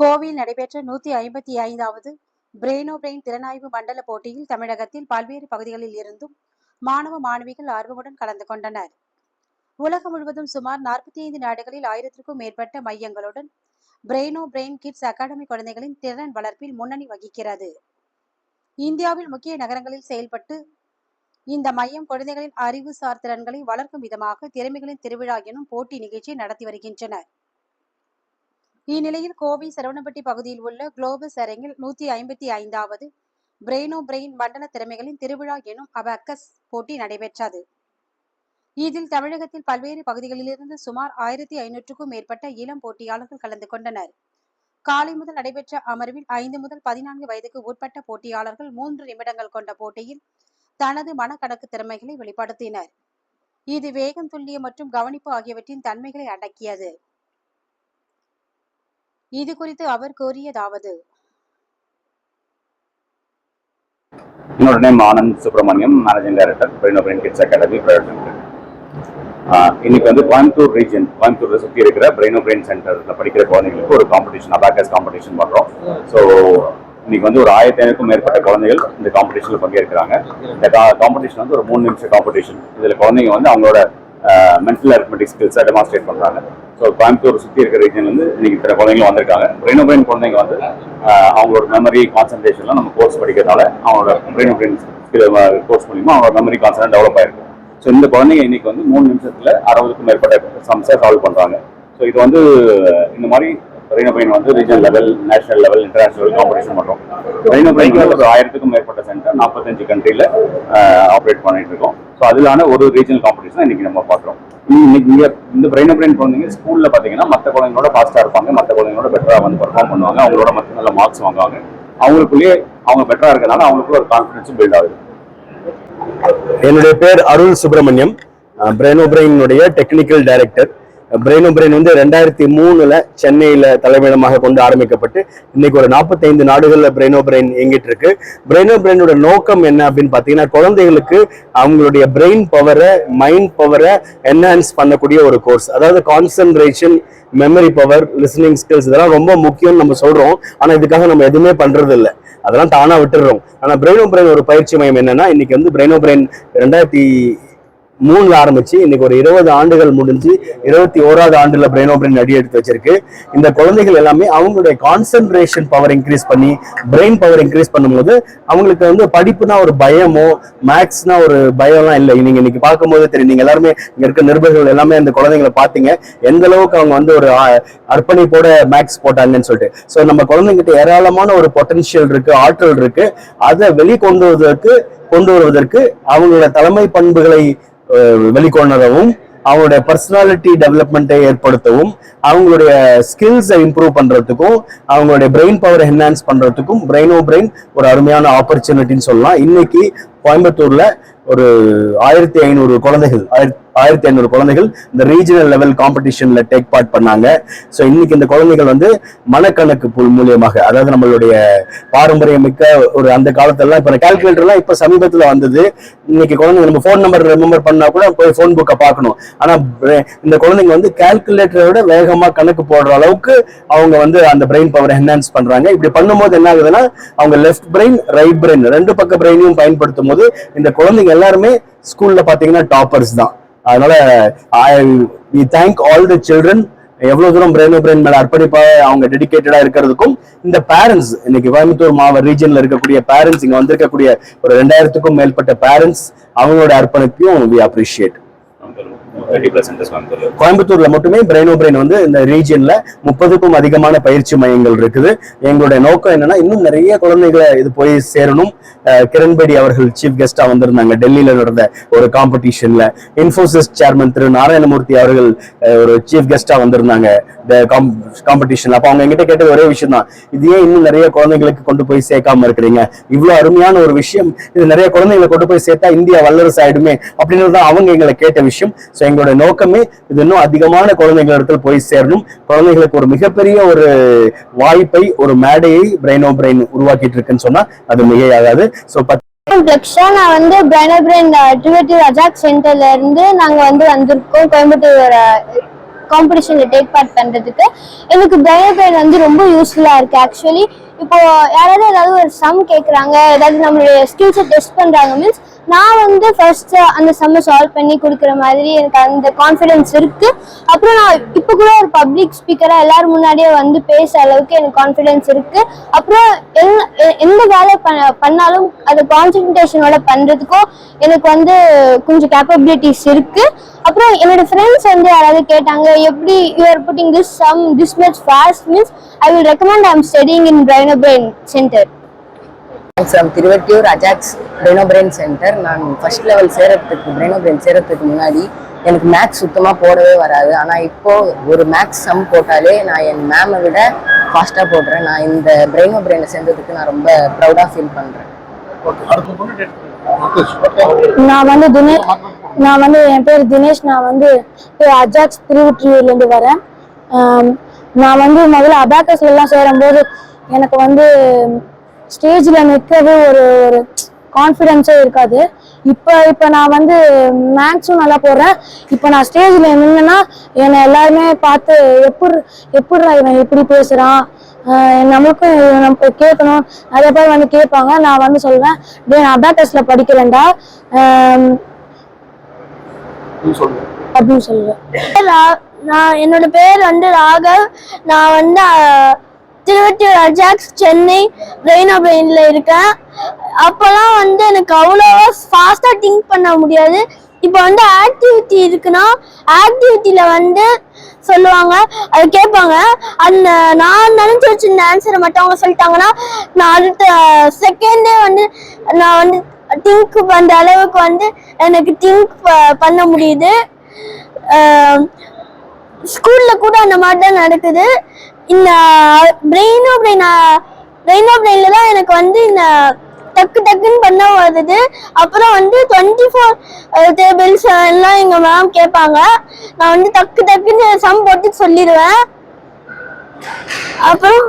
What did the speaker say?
கோவையில் நடைபெற்ற நூத்தி ஐம்பத்தி ஐந்தாவது பிரெயினோ பிரெயின் திறனாய்வு மண்டல போட்டியில் தமிழகத்தில் பல்வேறு பகுதிகளில் இருந்தும் மாணவ மாணவிகள் ஆர்வமுடன் கலந்து கொண்டனர். உலகம் முழுவதும் சுமார் நாற்பத்தி ஐந்து நாடுகளில் ஆயிரத்திற்கும் மேற்பட்ட மையங்களுடன் பிரெயினோ பிரெயின் கிட்ஸ் அகாடமி குழந்தைகளின் திறன் வளர்ப்பில் முன்னணி வகிக்கிறது. இந்தியாவில் முக்கிய நகரங்களில் செயல்பட்டு இந்த மையம் குழந்தைகளின் அறிவுசார் திறன்களை வளர்க்கும் விதமாக திறமைகளின் திருவிழா எனும் போட்டி நிகழ்ச்சியை நடத்தி வருகின்றனர். இந்நிலையில் கோவை சரவணப்பட்டி பகுதியில் உள்ள குளோபஸ் அரங்கில் நூத்தி ஐம்பத்தி ஐந்தாவது பிரெயினோ பிரெயின் மண்டல திறமைகளின் திருவிழா எனும் அபக்கஸ் போட்டி நடைபெற்றது. இதில் தமிழகத்தில் பல்வேறு பகுதிகளிலிருந்து சுமார் ஆயிரத்தி ஐநூற்றுக்கும் மேற்பட்ட இளம் போட்டியாளர்கள் கலந்து கொண்டனர். காலை முதல் நடைபெற்ற அமர்வில் ஐந்து முதல் பதினான்கு வயதுக்கு உட்பட்ட போட்டியாளர்கள் மூன்று நிமிடங்கள் கொண்ட போட்டியில் தனது மனக்கணக்கு திறமைகளை வெளிப்படுத்தினர். இது வேகம் துல்லியம் மற்றும் கவனிப்பு ஆகியவற்றின் தன்மைகளை அடக்கியது. இது குறித்து அவர் கூறியதாவது. என்னோட name Anand Subramaniam managing director Brain Brain Kids Academy private limited இன்னைக்கு வந்து கோயம்புத்தூர் ரீஜன் கோயம்புத்தூர் சுற்றி இருக்கிற பிரெயினோ பிரெயின் சென்டரில் படிக்கிற குழந்தைங்களுக்கு ஒரு காம்படிஷன் அபாக்கஸ் காம்படிஷன் பண்ணுறோம் ஸோ இன்னைக்கு வந்து ஒரு ஆயிரத்தி ஐநூறுக்கும் மேற்பட்ட குழந்தைகள் இந்த காம்படிஷனில் பங்கேற்கிறாங்க. இந்த காம்படிஷன் வந்து ஒரு மூணு நிமிஷம் காம்படிஷன் இதில் குழந்தைங்க வந்து அவங்களோட மென்டல் அரித்மெட்டிக் ஸ்கில்ஸை டெமான்ஸ்ட்ரேட் பண்ணுறாங்க ஸோ கோயம்புத்தூர் சுற்றி இருக்கிற ரீஜன்லேருந்து இன்னைக்கு இத்தனை குழந்தைங்க வந்திருக்காங்க. பிரெயின் பிரெயின் குழந்தைங்க வந்து அவங்களோட மெமரி கான்சன்ட்ரேஷன்லாம் நம்ம கோர்ஸ் படிக்கிறதால அவங்களோட பிரெயின் பிரெயின் கோர்ஸ் மூலிமா அவங்களோட மெமரி கான்சன்ட் டெவலப் ஆயிருக்கு. ஸோ இந்த குழந்தைங்க இன்னைக்கு வந்து மூணு நிமிஷத்தில் அறுபதுக்கும் மேற்பட்ட சம்ஸை சால்வ் பண்ணுறாங்க ஸோ இது வந்து இந்த மாதிரி ரெயினோ பிரெயின் வந்து regional level national level international competition பண்ணுறோம் ரெயினோ பிரெயின் ஒரு ஆயிரத்துக்கும் மேற்பட்ட சென்டர் நாற்பத்தஞ்சு கண்ட்ரியில் ஆப்ரேட் பண்ணிட்டு இருக்கோம். ஸோ அதிலான ஒரு ரீஜனல் காம்படிஷன் இன்னைக்கு நம்ம பார்க்குறோம். இன்னைக்கு இங்கே இந்த பிரெயின் பிரெயின் குழந்தைங்க ஸ்கூலில் பார்த்தீங்கன்னா மற்ற குழந்தைங்களோட ஃபாஸ்ட்டாக இருப்பாங்க மற்ற குழந்தைங்களோட பெட்டராக வந்து பெர்ஃபார்ம் பண்ணுவாங்க. அவங்களோட மற்ற நல்ல மார்க்ஸ் வாங்குவாங்க. அவங்களுக்குள்ளேயே அவங்க பெட்டராக இருக்கனால அவங்களுக்குள்ள ஒரு கான்ஃபிடன்ஸும் பில்ட் ஆகுது. என்னுடைய பேர் அருள் சுப்பிரமணியம். பிரெயினோ பிரெயினுடைய டெக்னிக்கல் டைரக்டர் பிரெயினோ பிரெயின் வந்து ரெண்டாயிரத்தி மூணுல சென்னையில தலைமையிடமாக கொண்டு ஆரம்பிக்கப்பட்டு இன்னைக்கு ஒரு நாற்பத்தைந்து நாடுகள்ல பிரெயினோ பிரெயின் இயங்கிட்டு இருக்கு பிரெயினோ பிரெயினோட நோக்கம் என்ன அப்படின்னு பாத்தீங்கன்னா குழந்தைகளுக்கு அவங்களுடைய பிரெயின் பவரை மைண்ட் பவரை என்ஹான்ஸ் பண்ணக்கூடிய ஒரு கோர்ஸ் அதாவது concentration memory power listening skills இதெல்லாம் ரொம்ப முக்கியம்னு நம்ம சொல்றோம். ஆனா இதுக்காக நம்ம எதுவுமே பண்றது இல்லை அதெல்லாம் தானா விட்டுடுறோம் ஆனா பிரெயினோ பிரெயின் ஒரு பயிற்சி மையம் என்னன்னா இன்னைக்கு வந்து பிரெயினோ பிரெயின் ரெண்டாயிரத்தி மூணுல ஆரம்பிச்சு இன்னைக்கு ஒரு இருபது ஆண்டுகள் முடிஞ்சு இருபத்தி ஓராவது ஆண்டுல பிரெயினோ பிரெயின் அடி எடுத்து வச்சிருக்கு. இந்த குழந்தைகள் எல்லாமே அவங்களுடைய கான்சென்ட்ரேஷன் பவர் இன்க்ரீஸ் பண்ணி பிரெயின் பவர் இன்க்ரீஸ் பண்ணும்போது அவங்களுக்கு வந்து படிப்புனா ஒரு பயமோ மேக்ஸ்னா ஒரு பயம்லாம் இல்லை. நீங்க இன்னைக்கு பார்க்கும்போது தெரியும். நீங்க எல்லாருமே இங்க இருக்க நிருபர்கள் எல்லாமே அந்த குழந்தைங்களை பார்த்தீங்க. எந்த அளவுக்கு அவங்க வந்து ஒரு ஆ- அர்ப்பணிப்போட மேக்ஸ் போட்டாங்கன்னு சொல்லிட்டு. ஸோ நம்ம குழந்தைங்கிட்ட ஏராளமான ஒரு பொட்டன்ஷியல் இருக்கு ஆற்றல் இருக்கு. அதை வெளிக்கொண்டு வருவதற்கு கொண்டு வருவதற்கு அவங்களோட தலைமை பண்புகளை வெளிக்கொணரவும் அவங்களுடைய பர்சனாலிட்டி டெவலப்மெண்ட்டை ஏற்படுத்தவும் அவங்களுடைய ஸ்கில்ஸை இம்ப்ரூவ் பண்ணுறதுக்கும் அவங்களுடைய பிரெயின் பவர் என்ஹான்ஸ் பண்ணுறதுக்கும் பிரெயினோ பிரெயின் ஒரு அருமையான ஆப்பர்ச்சுனிட்டின்னு சொல்லலாம். இன்னைக்கு கோயம்புத்தூரில் ஒரு ஆயிரத்தி ஐநூறு குழந்தைகள் ஆயிரத்தி ஆயிரத்தி ஐநூறு குழந்தைகள் இந்த ரீஜனல் லெவல் காம்படிஷன்ல டேக் பார்ட் பண்ணாங்க. ஸோ இன்னைக்கு இந்த குழந்தைகள் வந்து மனக்கணக்கு புல் மூலியமாக அதாவது நம்மளுடைய பாரம்பரியமிக்க ஒரு அந்த காலத்துலலாம் இப்போ கால்குலேட்டர்லாம் இப்போ சமீபத்தில் வந்தது. இன்னைக்கு குழந்தைங்க நம்ம ஃபோன் நம்பர் ரிமெம்பர் பண்ணா கூட போய் ஃபோன் புக்கை பார்க்கணும். ஆனால் இந்த குழந்தைங்க வந்து கால்குலேட்டரை விட வேகமாக கணக்கு போடுற அளவுக்கு அவங்க வந்து அந்த பிரெயின் பவர் என்ஹான்ஸ் பண்றாங்க. இப்படி பண்ணும்போது என்ன ஆகுதுன்னா அவங்க லெஃப்ட் பிரெயின் ரைட் பிரெயின் ரெண்டு பக்க பிரெயினையும் பயன்படுத்தும் போது இந்த குழந்தைங்க எல்லாருமே ஸ்கூல்ல பாத்தீங்கன்னா டாப்பர்ஸ் தான். அதனால we thank all the children எவ்வளவு தூரம் பிரெயின் பிரெயின் மேல அர்ப்பணிப்பாக அவங்க டெடிகேட்டடா இருக்கிறதுக்கும் இந்த பேரண்ட்ஸ் இன்னைக்கு கோயம்புத்தூர் மாவட்ட ரீஜன்ல இருக்கக்கூடிய பேரண்ட்ஸ் இங்க வந்திருக்கக்கூடிய ஒரு ரெண்டாயிரத்துக்கும் மேற்பட்ட பேரண்ட்ஸ் அவங்களோட அர்ப்பணிப்பையும் we appreciate thirty centres Coimbatore கோயம்புத்தூர்ல மட்டுமே பிரெயினோ பிரெயின் oh வந்து இந்த ரீஜியன்ல முப்பதுக்கும் அதிகமான பயிற்சி மையங்கள் இருக்குது. எங்களுடைய நோக்கம் என்னன்னா இன்னும் நிறைய குழந்தைகளை இது போய் சேரணும். கிரண்பேடி அவர்கள் சீஃப் கெஸ்டா வந்திருந்தாங்க. டெல்லியில நடந்த ஒரு காம்படிஷன்ல இன்ஃபோசிஸ் சேர்மன் திரு நாராயணமூர்த்தி அவர்கள் ஒரு சீஃப் கெஸ்டா வந்திருந்தாங்க. இந்த காம்படிஷன்ல அப்ப அவங்க எங்கிட்ட கேட்டது ஒரே விஷயம் தான் இது ஏன் இன்னும் நிறைய குழந்தைங்களுக்கு கொண்டு போய் சேர்க்காம இருக்கிறீங்க? இவ்வளவு அருமையான ஒரு விஷயம். இது நிறைய குழந்தைங்களை கொண்டு போய் சேர்த்தா இந்தியா வல்லரசு ஆயிடுமே அப்படின்னு தான் அவங்க எங்களை கேட்ட விஷயம். ஸோ எங்களோட நோக்கமே இது இன்னும் அதிகமான குழந்தைகள் இடத்துல போய் சேரணும். குழந்தைகளுக்கு ஒரு மிகப்பெரிய ஒரு வாய்ப்பை ஒரு மேடையை பிரெயினோ பிரெயின் உருவாக்கிட்டு இருக்குன்னு சொன்னா அது மிகையாகாது. ஸோ பிளக்ஷா நான் வந்து பிரைனோ பிரெயின் ட்ரிவேட்டிவ் அஜாக் சென்டர்ல இருந்து நாங்க வந்து வந்திருக்கோம். கோயம்புத்தூர் காம்படிஷன்ல டேக் பார்ட் பண்ணுறதுக்கு எனக்கு பிரைனோ பிரெயின் வந்து ரொம்ப யூஸ்ஃபுல்லாக இருக்குது ஆக்சுவலி இப்போ யாராவது ஏதாவது ஒரு சம் கேட்குறாங்க ஏதாவது நம்மளுடைய ஸ்கில்ஸை டெஸ்ட் பண்ணுறாங்க மீன்ஸ் நான் வந்து ஃபர்ஸ்ட் அந்த சம்மை சால்வ் பண்ணி கொடுக்குற மாதிரி எனக்கு அந்த கான்ஃபிடென்ஸ் இருக்கு. அப்புறம் நான் இப்போ கூட ஒரு பப்ளிக் ஸ்பீக்கராக எல்லாரும் முன்னாடியே வந்து பேசுகிற அளவுக்கு எனக்கு கான்ஃபிடென்ஸ் இருக்கு. அப்புறம் எந்த வேலை பண்ணாலும் அதை கான்சன்ட்ரேஷனோட பண்றதுக்கும் எனக்கு வந்து கொஞ்சம் கேப்பபிலிட்டிஸ் இருக்கு. அப்புறம் என்னோட ஃப்ரெண்ட்ஸ் வந்து யாராவது கேட்டாங்க எப்படி you are putting this sum this much fast means I will recommend I am studying in brain brain centre from Thiruvottiyur Ajax Braino Brain centre நான் ஃபர்ஸ்ட் லெவல் சேரத்துக்கு பிரெனோ பிரெயின் சேரத்துக்கு முன்னாடி எனக்கு மேக்ஸ் சுத்தமாக போடவே வராது. ஆனால் இப்போ ஒரு மேக்ஸ் சம் போட்டாலே நான் என் மேமை விட ஃபாஸ்ட்டாக போடுறேன். நான் இந்த பிரெயினோ பிரெயினை சேர்ந்ததுக்கு நான் ரொம்ப ப்ரௌடாக ஃபீல் பண்ணுறேன் நான் வந்து தினேஷ் நான் வந்து என் பேர் தினேஷ். நான் வந்து அஜாக்ஸ் திருவொற்றியூர்லேருந்து வரேன். நான் வந்து முதல்ல அபாக்கஸ்ல எல்லாம் சேரும்போது எனக்கு வந்து ஸ்டேஜில் நிற்கவே ஒரு ஒரு கான்ஃபிடென்ஸே இருக்காது. இப்போ இப்போ நான் வந்து மேக்ஸும் நல்லா போடுறேன். இப்போ நான் ஸ்டேஜில் நின்னேன்னா என்னை எல்லாருமே பார்த்து எப்படி எப்படிடா இவன் எப்படி பேசுகிறான் நம்மளுக்கும் நம்ம கேட்கணும். நிறைய பேர் வந்து கேட்பாங்க. நான் வந்து சொல்வேன் டேய் நான் அபாக்கஸ்ல படிக்கிறேன்டா. அப்படின்னு சொல்லுவேன். நான் என்னோட பேர் வந்து ராகவ். நான் வந்து திருவட்டியூர் அஜாக்ஸ் சென்னை பிரெயின் பிரெயினில் இருக்கேன் அப்போல்லாம் வந்து எனக்கு அவ்வளோவா ஃபாஸ்ட்டாக திங்க் பண்ண முடியாது. இப்போ வந்து ஆக்டிவிட்டி இருக்குன்னா ஆக்டிவிட்டியில் வந்து சொல்லுவாங்க அது கேட்பாங்க. அந்த நான் நினச்சி வச்சிருந்த ஆன்சரை மட்டும் அவங்க சொல்லிட்டாங்கன்னா நான் அடுத்த செகண்டே வந்து நான் வந்து திங்க் பண்ணுற அளவுக்கு வந்து எனக்கு திங்க் பண்ண முடியுது. ஸ்கூலில் கூட அந்த மாதிரி தான் நடக்குது. இந்த பிரெயினோ பிரெயின் பிரெயினோ பிரெயினில் தான் எனக்கு வந்து இந்த டக்கு டக்குன்னு பண்ண வருது. அப்புறம் வந்து டுவெண்ட்டி ஃபோர் டேபிள்ஸ் எல்லாம் எங்கள் மேம் கேட்பாங்க. நான் வந்து டக்கு டக்குன்னு சம் போட்டு சொல்லிடுவேன். அப்புறம்